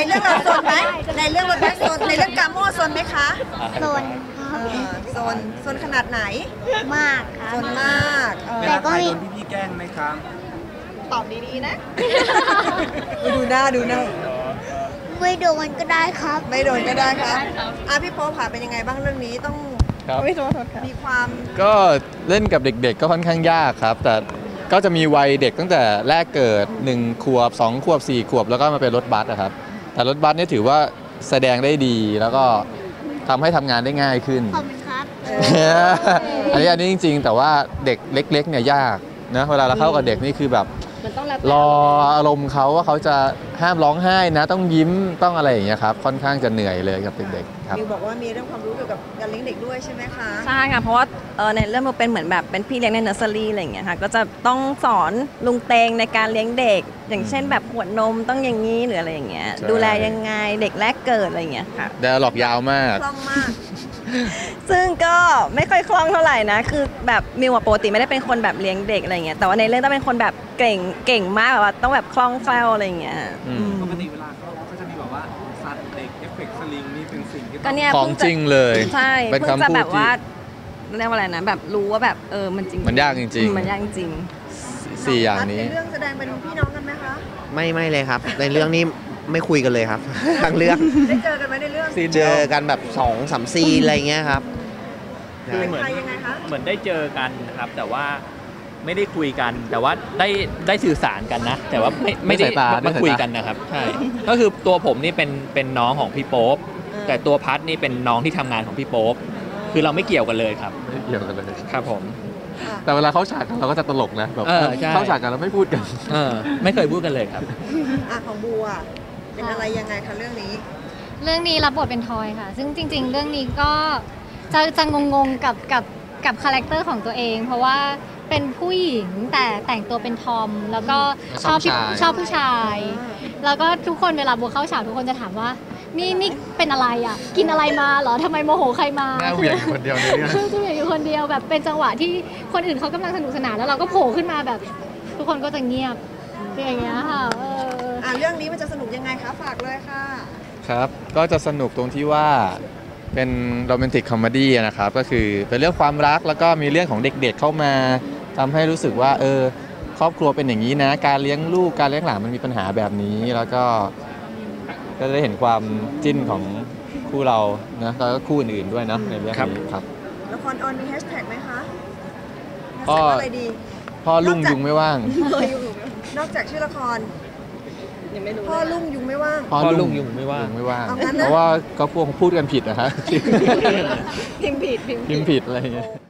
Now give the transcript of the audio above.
ในเรื่องเราโซนไหมในเรื่องรถแบ็คโซนในเรื่องกาโม่โซนไหมคะโซนคเอรับอโซนโซนขนาดไหนมากครัโซบนมากเออแต่ก็มีโดนพี่ๆแกล้งไหมครับ ตอบดีๆนะ ดูหน้าดูหน้า ไม่โดนก็ได้ครับ ไม่โดนก็ได้ครับอะพี่โป๊ปค่ะเป็นยังไงบ้างเรื่องนี้ต้องครับไม่โทษค่ะมีความก็เล่นกับเด็กๆ ก็ค่อนข้างยากครับ แต่ก็จะมีวัยเด็กตั้งแต่แรกเกิด 1 ขวบ 2 ขวบ 4 ขวบ แล้วก็มาเป็นรถบัสนะครับ แต่รถบัสเนี่ยถือว่าแสดงได้ดีแล้วก็ทำให้ทำงานได้ง่ายขึ้น ขอบคุณครับ อันนี้อันนี้จริง ๆ แต่ว่าเด็กเล็ก ๆ เนี่ยยากนะเวลาเราเข้ากับเด็กนี่คือแบบ มันต้องแล้วรออารมณ์เขาว่าเขาจะห้ามร้องไห้นะ ต้องยิ้มต้องอะไรอย่างเงี้ยครับ ค่อนข้างจะเหนื่อยเลยกับเด็กๆครับมิวบอกว่ามีเรื่องความรู้เกี่ยวกับการเลี้ยงเด็กด้วยใช่ไหมคะ ใช่ค่ะเพราะว่า เออในเรื่องมันเป็นเหมือนแบบเป็นพี่เลี้ยงในเนอร์เซอรี่อะไรอย่างเงี้ยค่ะก็จะต้องสอนลุงเตงในการเลี้ยงเด็ก อย่างเช่นแบบขวดนมต้องอย่างนี้หรืออะไรอย่างเงี้ยใช่ ดูแลยังไงเด็กแรกเกิดอะไรอย่างเงี้ยค่ะดาหลอกยาวมาก คล่องมาก ซึ่งก็ไม่ค่อยคล่องเท่าไหร่นะ คือแบบมิวอะปกติไม่ได้เป็นคนแบบเลี้ยงเด็กอะไรเงี้ยแต่ว่าในเรื่องต้องเป็นคนแบบเก่งเก่งมากแบบว่าต้องแบบคล่องแคล่วอะไรเงี้ยอืมอืม ปกติเวลาเขาก็จะมีแบบว่าสัตว์เด็กเอฟเฟกต์สลิงนี่เป็นสิ่งที่ก็เนี่ยของเพิ่จริงเลยใช่เป็นเพิ่งคำจะพูดแบบว่าที่ เรียกว่าอะไรนะแบบรู้ว่าแบบเออมันจริงมันยากจริงๆอืมมันยากจริงสี่อย่างนี้ในเรื่องแสดงเป็นพี่น้องกันไหมคะไม่ไม่เลยครับ ในเรื่องนี้ไม่คุยกันเลยครับทั้งเรื่องได้เจอกันไหมในเรื่องเจอกันแบบสองสามซีนอะไรเงี้ยครับใช่เป็นใครยังไงคะเหมือนได้เจอกันนะครับ แต่ว่าไม่ได้คุยกัน แต่ว่าได้ได้สื่อสารกันนะ แต่ว่าไม่ไม่ได้ด้วยสายตาด้วยมาสายตาคุยกันนะครับใช่ก็คือตัวผมนี่เป็นเป็นน้องของพี่โป๊ปแต่ตัวพัดนี่เป็นน้องที่ทำงานของพี่โป๊ป คือเราไม่เกี่ยวกันเลยครับ ไม่เกี่ยวกันเลยครับผม แต่เวลาเขาฉากกันเราก็จะตลกนะแบบเออใช่ เข้าฉากกันแล้วไม่พูดกันเออไม่เคยพูดกันเลยครับ อะของบัวเป็นอะไรยังไงคะเรื่องนี้เรื่องนี้รับบทเป็นทอยค่ะ ซึ่งจริง ๆ เรื่องนี้ก็จะจะงงๆกับกับกับคาแรคเตอร์ของตัวเอง เพราะว่าเป็นผู้หญิงแต่แต่งตัวเป็นทอม แล้วก็ชอบชอบผู้ชายชอบผู้ชาย แล้วก็ทุกคนเวลาบัวเข้าฉากทุกคนจะถามว่า นี่นี่เป็นอะไรอะ กินอะไรมาเหรอทำไมโมโหใครมาหน้าเหวี่ยงคนเดียวในเรื่องคือคืออยู่คนเดียวแบบเป็นจังหวะที่คนอื่นเขากำลังสนุกสนานแล้วเราก็โผล่ขึ้นมาแบบ ทุกคนก็จะเงียบอย่างเงี้ยค่ะเอออะเรื่องนี้มันจะสนุกยังไงคะฝากเลยค่ะครับ ก็จะสนุกตรงที่ว่าเป็นโรแมนติกคอมเมดี้นะครับ ก็คือเป็นเรื่องความรักแล้วก็มีเรื่องของเด็กๆเข้ามาทำให้รู้สึกว่าเออครอบครัวเป็นอย่างนี้นะ การเลี้ยงลูกการเลี้ยงหลานมันมีปัญหาแบบนี้แล้วก็ ก็ได้เห็นความจิ้นของคู่เรานะแล้วก็คู่อื่นๆด้วยเนอะในเรื่องครับนี้ครับละครออนมีแฮชแท็กไหมคะแฮชก็แท็กว่าอะไรดีพ่อลุงยุงไม่ว่างนอกจากชื่อละครพ่อลุงยุงไม่ว่างพ่อลุงยุงไม่ว่างยุงไม่ว่างเอางั้นนะเพราะว่าก็พวกพูดกันผิดนะฮะพิมพ์ผิดพิมพ์ผิดพิมพ์ผิดอะไรอย่างเงี้ย